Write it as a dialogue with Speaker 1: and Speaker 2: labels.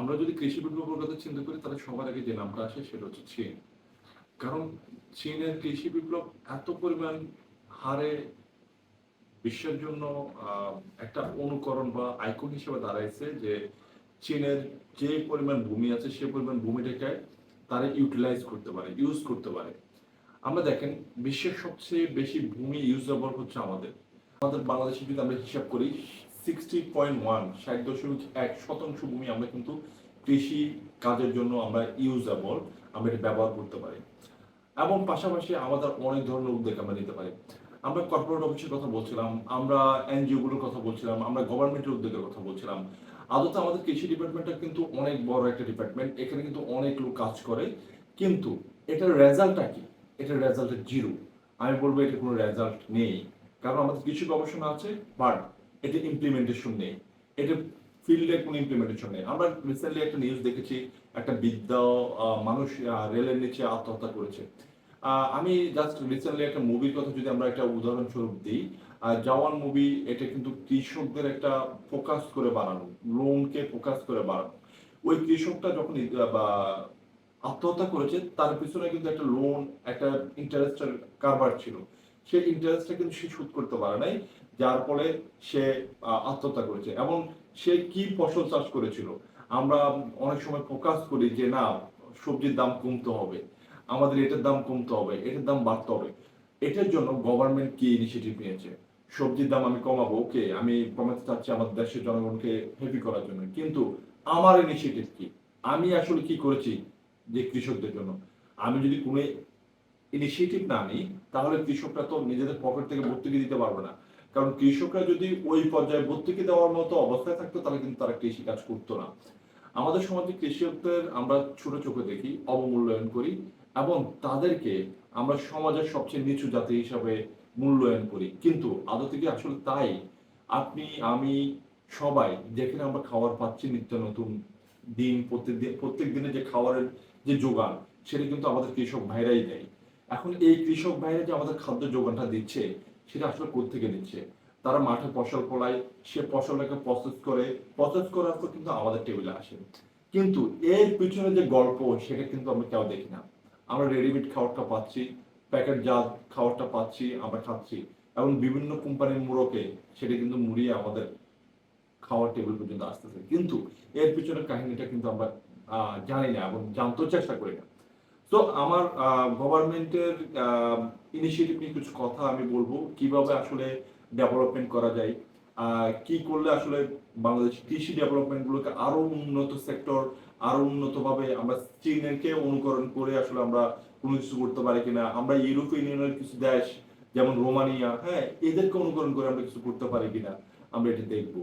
Speaker 1: আমরা যদি কৃষি বিপ্লবের কথা চিন্তা করি, তাহলে সবার আগে যে নামটা আসে সেটা হচ্ছে চীন। কারণ চীনের কৃষি বিপ্লব এত পরিমাণ হারে বিশ্বের জন্য একটা অনুকরণ বা আইকন হিসেবে দাঁড়াইছে যে চীনের যে পরিমাণ ভূমি আছে, সে পরিমাণ ভূমিটাকে তারা ইউটিলাইজ করতে পারে ইউজ করতে পারে। আমরা দেখেন, বিশ্বের সবচেয়ে বেশি ভূমি ইউজেবল হচ্ছে আমাদের। আমাদের বাংলাদেশে যদি আমরা হিসাব করি সিক্সটি পয়েন্ট ওয়ান ষাট দশমিক এক শতাংশ ভূমি আমরা কিন্তু কৃষি কাজের জন্য আমরা ইউজেবল আমরা এটা ব্যবহার করতে পারি। এবং পাশাপাশি আমাদের অনেক ধরনের উদ্যোগ আমরা নিতে পারি। আমরা কর্পোরেট অফিসের কথা বলছিলাম, আমরা এনজিও গুলোর কথা বলছিলাম, আমরা গভর্নমেন্টের উদ্যোগের কথা বলছিলাম। আদতে আমাদের কৃষি ডিপার্টমেন্টটা কিন্তু অনেক বড় একটা ডিপার্টমেন্ট এখানে কিন্তু অনেক লোক কাজ করে। কিন্তু এটার রেজাল্টটা কি? এটার রেজাল্ট জিরো আমি বলব এটা কোনো রেজাল্ট নেই। কারণ আমাদের কিছু গবেষণা আছে বাট এটা ইমপ্লিমেন্টেশন নেই। এটা ফিল্ডে কোনো ইমপ্লিমেন্টেশন নেই। আমরা রিসেন্টলি একটা নিউজ দেখেছি, একটা বিদ্যা মানুষ রেলের নিচে আত্মহত্যা করেছে। আমি জাস্ট রিসেন্টলি একটা মুভির কথা যদি আমরা একটা উদাহরণস্বরূপ দিই জওয়ান মুভি এটা কিন্তু কৃষকদের একটা ফোকাস করে বানানো লোনকে ফোকাস করে বানানো ওই কৃষকটা যখন আত্মহত্যা করেছে, তার পিছনে কিন্তু একটা লোন একটা ইন্টারেস্টের কারবার ছিল। সেই ইন্টারেস্টটা কিন্তু সে শোধ করতে পারে নাই, যার ফলে সে আত্মহত্যা করেছে এবং সে কি ফসল চাষ করেছিল? আমরা অনেক সময় ফোকাস করি যে না, সবজির দাম কমতে হবে, আমাদের এটার দাম কমতে হবে, এটার দাম বাড়তে হবে। এটার জন্য গভর্নমেন্ট কি ইনিশিয়েটিভ নিয়েছে? সবজির দাম আমি কমাবো, ওকে, আমি কমাতে চাচ্ছি আমার দেশের জনগণকে হেভি করার জন্য। কিন্তু আমার ইনিশিয়েটিভ কি? আমি আসলে কি করেছি যে কৃষকদের জন্য? আমি যদি কোনো ইনিশিয়েটিভ না নিই, তাহলে কৃষকরা তো নিজেদের পকেট থেকে ভর্তুকি দিতে পারবে না। কারণ কৃষকরা যদি ওই পর্যায়ে ভর্তুকি দেওয়ার মতো অবস্থায় থাকতো, তাহলে কিন্তু তারা কৃষি কাজ করতো না। আমাদের সমাজে কৃষকদের আমরা ছোট চোখে দেখি, অবমূল্যায়ন করি এবং তাদেরকে আমরা সমাজের সবচেয়ে নিচু জাতি হিসাবে মূল্যায়ন করি। কিন্তু আদতে কি আসলে তাই? আপনি, আমি, সবাই যেখানে আমরা খাবার পাচ্ছি নিত্য নতুন দিন প্রত্যেক দিন প্রত্যেক দিনে যে খাবারের যে যোগান, সেটা কিন্তু আমাদের কৃষক ভাইরাই দেয়। এখন এই কৃষক ভাইরা যে আমাদের খাদ্য যোগানটা দিচ্ছে, সেটা আসলে কোথেকে দিচ্ছে তারা মাঠে ফসল ফলায়, সে ফসলটাকে প্রসেস করে প্রসেস করার পর কিন্তু আমাদের টেবিলে আসে। কিন্তু এর পিছনে যে গল্প, সেটা কিন্তু আমরা কেউ দেখি না। আমরা রেডিমেড খাবারটা পাচ্ছি প্যাকেট জাত খাবারটা পাচ্ছি, আমরা খাচ্ছি। এবং বিভিন্ন কোম্পানির মুড়োকে সেটা কিন্তু মুড়িয়ে আমাদের খাওয়ার টেবিল পর্যন্ত আসতেছে। কিন্তু এর পিছনে কাহিনীটা কিন্তু আমরা জানি না এবং জানতেও চেষ্টা করি না। তো আমার গভর্নমেন্টের ইনিশিয়েটিভ নিয়ে কিছু কথা আমি বলব, কীভাবে আসলে ডেভেলপমেন্ট করা যায় কি করলে আসলে বাংলাদেশ কৃষি ডেভেলপমেন্ট গুলোকে আরও উন্নত সেক্টর আরও উন্নতভাবে আমরা চীনকে অনুকরণ করে আসলে আমরা কোনো কিছু করতে পারি কিনা, আমরা ইউরোপিয়ান ইউনিয়নের কিছু দেশ, যেমন রোমানিয়া হ্যাঁ এদেরকে অনুকরণ করে আমরা কিছু করতে পারি কিনা, আমরা এটা দেখব।